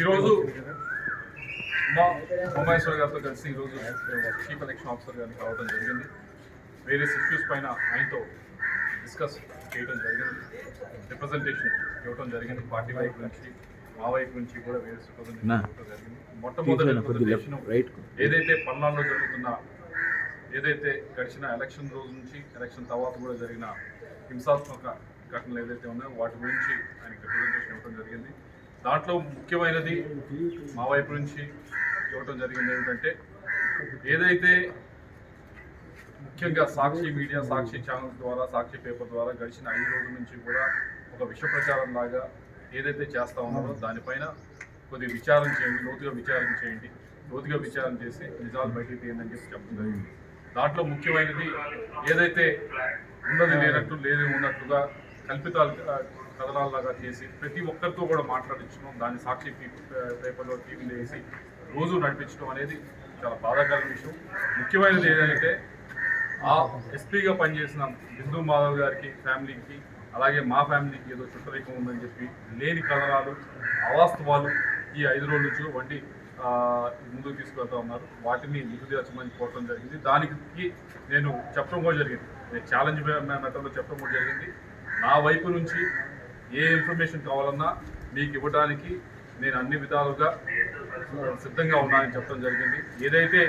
ఈరోజు మా ఉమాయేశ్వర్ గారితో కలిసి ఈరోజు చీఫ్ ఎలక్షన్ ఆఫీసర్ గారిని కావడం జరిగింది. వేరియస్ ఇష్యూస్ పైన ఆయనతో డిస్కస్ చేయడం జరిగింది. రిప్రజెంటేషన్ ఇవ్వడం జరిగింది. పార్టీ వైపు నుంచి మా వైపు నుంచి కూడా వేరియస్ రిప్రజెంటేషన్ జరిగింది. మొట్టమొదటి ఏదైతే పల్నాడులో జరుగుతున్న ఏదైతే గడిచిన ఎలక్షన్ రోజు నుంచి ఎలక్షన్ తర్వాత కూడా జరిగిన హింసాత్మక ఘటనలు ఏదైతే ఉన్నాయో వాటి గురించి ఆయనకి రిప్రజెంటేషన్ ఇవ్వడం జరిగింది. దాంట్లో ముఖ్యమైనది మా వైపు నుంచి ఇవ్వటం జరిగింది ఏంటంటే ఏదైతే ముఖ్యంగా సాక్షి మీడియా సాక్షి ఛానల్ ద్వారా సాక్షి పేపర్ ద్వారా గడిచిన ఐదు రోజుల నుంచి కూడా ఒక విష ప్రచారం లాగా ఏదైతే చేస్తా ఉన్నారో దానిపైన కొద్దిగా విచారం చేయండి లోతుగా విచారం చేయండి. లోతుగా విచారం చేసి నిజాలు బయటికి తీయండి అని చెప్పి చెప్పడం జరిగింది. దాంట్లో ముఖ్యమైనది ఏదైతే ఉన్నది లేనట్టు లేదు ఉన్నట్టుగా కల్పితాలు ఆ, కథనాల్లాగా చేసి ప్రతి ఒక్కరితో కూడా మాట్లాడించడం దాన్ని సాక్షి పేపర్లో టీవీలో వేసి రోజు నడిపించడం అనేది చాలా బాధాకరమైన విషయం. ముఖ్యమైనది ఏదంటే ఆ ఎస్పీగా పనిచేసిన బిందు మాధవ్ గారికి ఫ్యామిలీకి అలాగే మా ఫ్యామిలీకి ఏదో చుట్టరికం ఉందని చెప్పి లేని కథనాలు అవాస్తవాలు ఈ ఐదు రోజుల నుంచి వంటి ముందుకు తీసుకెళ్తా ఉన్నారు. వాటిని నిగుదీర్చమని కోరడం జరిగింది. దానికి నేను చెప్పడం కూడా జరిగింది. ఛాలెంజ్ మెథడ్లో చెప్పడం జరిగింది. నా వైపు నుంచి ఏ ఇన్ఫర్మేషన్ కావాలన్నా మీకు ఇవ్వడానికి నేను అన్ని విధాలుగా సిద్ధంగా ఉన్నానని చెప్పడం జరిగింది. ఏదైతే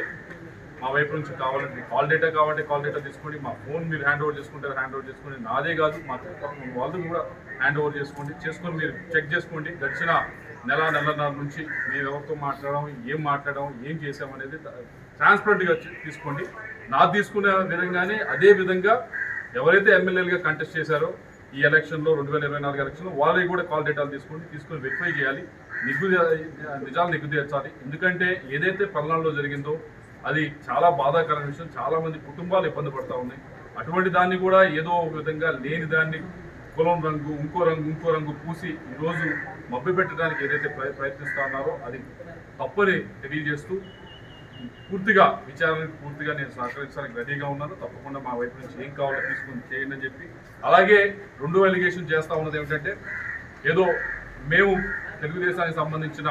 మా వైపు నుంచి కావాలంటే కాల్ డేటా కావాలంటే కాల్ డేటా తీసుకోండి. మా ఫోన్ మీరు హ్యాండ్ ఓవర్ చేసుకుంటారు హ్యాండ్ ఓవర్ చేసుకోండి. నాదే కాదు మా పక్కన వాళ్ళు కూడా హ్యాండ్ ఓవర్ చేసుకోండి. చేసుకొని మీరు చెక్ చేసుకోండి. గడిచిన నెల నెలన్నర నుంచి మేము ఎవరితో మాట్లాడడం ఏం మాట్లాడడం ఏం చేసామనేది ట్రాన్స్పరెంట్గా తీసుకోండి. నా తీసుకునే విధంగానే అదే విధంగా ఎవరైతే ఎమ్మెల్యేలుగా కంటెస్ట్ చేశారో ఈ ఎలక్షన్లో రెండు వేల ఇరవై నాలుగు ఎలక్షన్లో వాళ్ళకి కూడా కాల్ డేటాలు తీసుకొని తీసుకొని వెరిఫై చేయాలి. నిగ్గు నిజాలు నిగ్గు తీర్చాలి. ఎందుకంటే ఏదైతే పల్నాడులో జరిగిందో అది చాలా బాధాకరమైన విషయం. చాలామంది కుటుంబాలు ఇబ్బంది పడతా ఉన్నాయి. అటువంటి దాన్ని కూడా ఏదో ఒక విధంగా లేని దాన్ని కులం రంగు ఇంకో రంగు ఇంకో రంగు పూసి ఈరోజు మభ్య పెట్టడానికి ఏదైతే ప్రయ- ప్రయత్నిస్తా ఉన్నారో అది తప్పని తెలియజేస్తూ పూర్తిగా విచారణకు పూర్తిగా నేను సహకరించడానికి రెడీగా ఉన్నాను. తప్పకుండా మా వైపు నుంచి ఏం కావాలో తీసుకుని చేయండి అని చెప్పి. అలాగే రెండు ఎలిగేషన్ చేస్తూ ఉన్నది ఏమిటంటే ఏదో మేము తెలుగుదేశానికి సంబంధించిన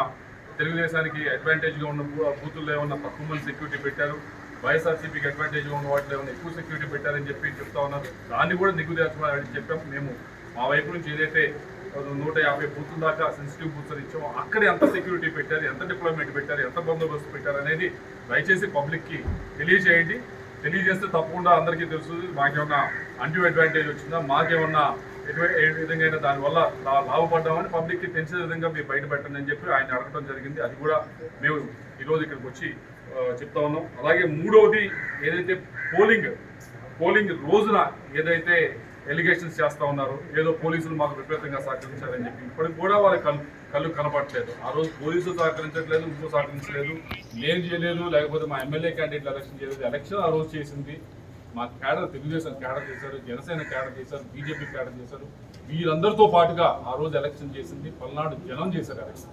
తెలుగుదేశానికి అడ్వాంటేజ్గా ఉన్న బూతుల్లో ఏమన్నా తక్కువ మంది సెక్యూరిటీ పెట్టారు వైఎస్ఆర్సీపీకి అడ్వాంటేజ్గా ఉన్న వాటిలో ఏమన్నా ఎక్కువ సెక్యూరిటీ పెట్టారని చెప్పి చెప్తా ఉన్నారు. దాన్ని కూడా నిగ్గుదేర్చమని చెప్పాం. మేము మా వైపు నుంచి ఏదైతే నూట యాభై బూతుల దాకా సెన్సిటివ్ బూత్స్ ఇచ్చాము. అక్కడ ఎంత సెక్యూరిటీ పెట్టారు ఎంత డిప్లాయ్మెంట్ పెట్టారు ఎంత బందోబస్తు పెట్టారు అనేది దయచేసి పబ్లిక్కి తెలియజేయండి. తెలియజేస్తే తప్పకుండా అందరికీ తెలుసు మాకేమన్నా అంటూ అడ్వాంటేజ్ వచ్చిందా మాకేమన్నా ఏ విధంగా అయినా దానివల్ల లాభపడ్డామని పబ్లిక్కి తెలిసే విధంగా మీరు బయటపెట్టండి అని చెప్పి ఆయన అడగడం జరిగింది. అది కూడా మేము ఈరోజు ఇక్కడికి వచ్చి చెప్తా ఉన్నాం. అలాగే మూడవది ఏదైతే పోలింగ్ పోలింగ్ రోజున ఏదైతే ఎలిగేషన్స్ చేస్తా ఉన్నారు. ఏదో పోలీసులు మాకు విపరీతంగా సహకరించారని చెప్పి ఇప్పటికి కూడా వాళ్ళ కళ్ళు కళ్ళు కనపడట్లేదు. ఆ రోజు పోలీసులు సహకరించట్లేదు ఇంకో సహకరించలేదు. నేను చేయలేదు లేకపోతే మా ఎమ్మెల్యే క్యాండిడేట్ ఎలక్షన్ చేయలేదు. ఎలక్షన్ ఆ రోజు చేసింది. మా క్యాడర్ తెలుగుదేశం క్యాడర్ చేశారు జనసేన క్యాడర్ చేశారు బీజేపీ క్యాడర్ చేశారు. వీరందరితో పాటుగా ఆ రోజు ఎలక్షన్ చేసింది. పల్నాడు జనం చేశారు ఎలక్షన్.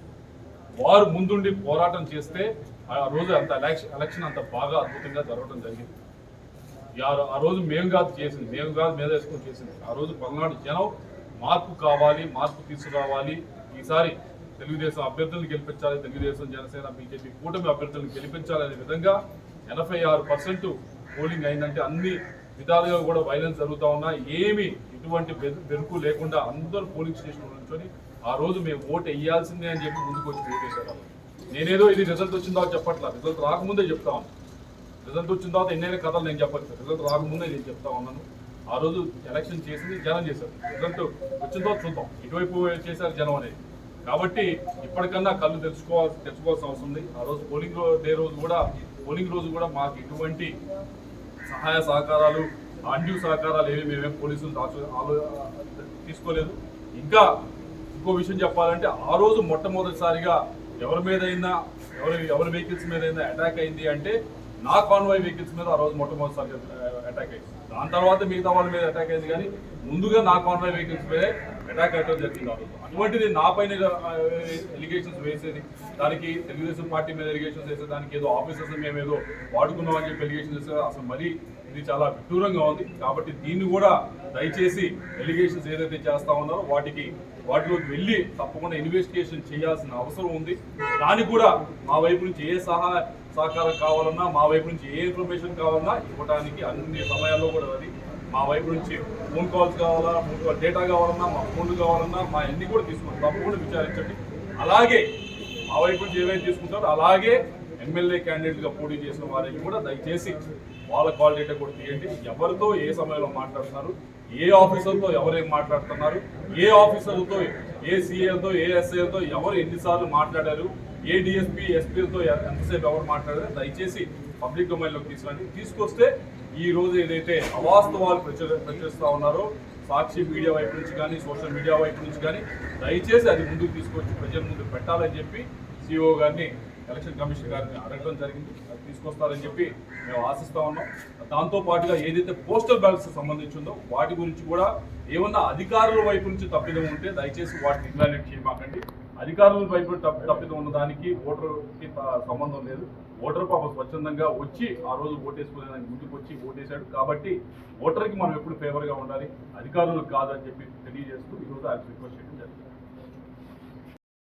వారు ముందుండి పోరాటం చేస్తే ఆ రోజు అంత ఎలక్షన్ ఎలక్షన్ అంత బాగా అద్భుతంగా జరగడం జరిగింది. ఆ రోజు మేము కాదు చేసింది. మేము కాదు మీద వేసుకొని చేసింది. ఆ రోజు పల్నాడు జనం మార్పు కావాలి మార్పు తీసుకురావాలి. ఈసారి తెలుగుదేశం అభ్యర్థులను గెలిపించాలి తెలుగుదేశం జనసేన బీజేపీ కూటమి అభ్యర్థులను గెలిపించాలనే విధంగా ఎనభై ఆరు పర్సెంట్ పోలింగ్ అయిందంటే అన్ని విధాలుగా కూడా వైలెన్స్ జరుగుతూ ఉన్నా ఏమి ఎటువంటి బెరుకు లేకుండా అందరూ పోలింగ్ స్టేషన్ నుంచొని ఆ రోజు మేము ఓటు వేయాల్సిందే అని చెప్పి ముందుకు వచ్చి ఓటేశారు నేనేదో ఇది రిజల్ట్ వచ్చిందో చెప్పట్లా. రిజల్ట్ రాకముందే చెప్తా ఉన్నాను రిజల్ట్ వచ్చిన తర్వాత ఎన్నైనా కథలు నేను చెప్పచ్చు. రిజల్ట్ రాకముందే నేను చెప్తా ఉన్నాను. ఆ రోజు ఎలక్షన్ చేసింది జనం చేశారు. రిజల్ట్ వచ్చిన తర్వాత చూద్దాం. ఇటువైపు చేశారు జనం అనేది. కాబట్టి ఇప్పటికన్నా కళ్ళు తెచ్చుకోవాల్సి తెచ్చుకోవాల్సిన అవసరం ఉంది. ఆ రోజు పోలింగ్ డే రోజు కూడా పోలింగ్ రోజు కూడా మాకు ఎటువంటి సహాయ సహకారాలు అండ్యూ సహకారాలు ఏవి మేమేం పోలీసులు దాచు తీసుకోలేదు. ఇంకా ఇంకో విషయం చెప్పాలంటే ఆ రోజు మొట్టమొదటిసారిగా ఎవరి మీద అయినా ఎవరి ఎవరి వెహికల్స్ మీద అయినా అటాక్ అయింది అంటే నా కాన్వాయ్ వెహికల్స్ మీద ఆ రోజు మొట్టమొదటిసారి అటాక్ అయింది. దాని తర్వాత మిగతా వాళ్ళ మీద అటాక్ అయింది కానీ ముందుగా నా కాన్వాయ్ వెహికల్స్ మీద అటాక్ అయ్యడం జరిగింది ఆ రోజు. అటువంటిది నా పైన ఎలిగేషన్స్ వేసేది దానికి తెలుగుదేశం పార్టీ మీద ఎలిగేషన్స్ వేసే దానికి ఏదో ఆఫీసర్స్ మేము ఏదో వాడుకున్నాం అని చెప్పి ఎలిగేషన్స్ వేస్తే అసలు మరీ ఇది చాలా విడ్డూరంగా ఉంది. కాబట్టి దీన్ని కూడా దయచేసి ఎలిగేషన్స్ ఏదైతే చేస్తా ఉన్నారో వాటికి వాటిలోకి వెళ్ళి తప్పకుండా ఇన్వెస్టిగేషన్ చేయాల్సిన అవసరం ఉంది. దానికి కూడా మా వైపు నుంచి ఏ సహాయ సహకారం కావాలన్నా మా వైపు నుంచి ఏ ఇన్ఫర్మేషన్ కావాలన్నా ఇవ్వడానికి అన్ని సమయాల్లో కూడా అది మా వైపు నుంచి ఫోన్ కాల్స్ కావాలా ఫోన్ డేటా కావాలన్నా మా ఫోన్లు కావాలన్నా మా అన్ని కూడా తీసుకుంటాం. తప్పకుండా విచారించండి. అలాగే మా వైపు నుంచి ఏవైతే తీసుకుంటారో అలాగే ఎమ్మెల్యే క్యాండిడేట్గా పోటీ చేసిన వారికి కూడా దయచేసి వాళ్ళ కాల్ డేటా కూడా తీయండి. ఎవరితో ఏ సమయంలో మాట్లాడుతున్నారు ఏ ఆఫీసర్తో ఎవరేం మాట్లాడుతున్నారు ఏ ఆఫీసర్లతో ఏ సీఏలతో ఏ ఎస్ఐలతో ఎవరు ఎన్నిసార్లు మాట్లాడారు ఏ డిఎస్పీ ఎస్పీలతో ఎంతసేపు ఎవరు మాట్లాడారు దయచేసి పబ్లిక్ డొమైన్లోకి తీసుకురండి. తీసుకొస్తే ఈ రోజు ఏదైతే అవాస్తవాలు ప్రచుర ప్రచురిస్తూ ఉన్నారో సాక్షి మీడియా వైపు నుంచి కానీ సోషల్ మీడియా వైపు నుంచి కానీ దయచేసి అది ముందుకు తీసుకొచ్చి ప్రజల ముందు పెట్టాలని చెప్పి సిఇఓ గారిని ఎలక్షన్ కమిషన్ గారిని అడగడం జరిగింది. అది తీసుకొస్తారని చెప్పి మేము ఆశిస్తూ ఉన్నాం. దాంతో పాటుగా ఏదైతే పోస్టల్ బ్యాలెట్స్ సంబంధించి ఉందో వాటి గురించి కూడా ఏమన్నా అధికారుల వైపు నుంచి తప్పిదం ఉంటే దయచేసి వాటిని ఇన్వాలిడ్ చేయమాకండి. అధికారులు వైపు తప్పిదం ఉన్న దానికి ఓటర్కి సంబంధం లేదు. ఓటర్ పాప స్వచ్ఛందంగా వచ్చి ఆ రోజు ఓటేసుకునేదానికి ముందుకు వచ్చి ఓటేశాడు. కాబట్టి ఓటర్కి మనం ఎప్పుడు ఫేవర్గా ఉండాలి. అధికారులకు కాదని చెప్పి తెలియజేస్తూ ఈరోజు ఆయన రిక్వెస్ట్ చేయడం జరిగింది.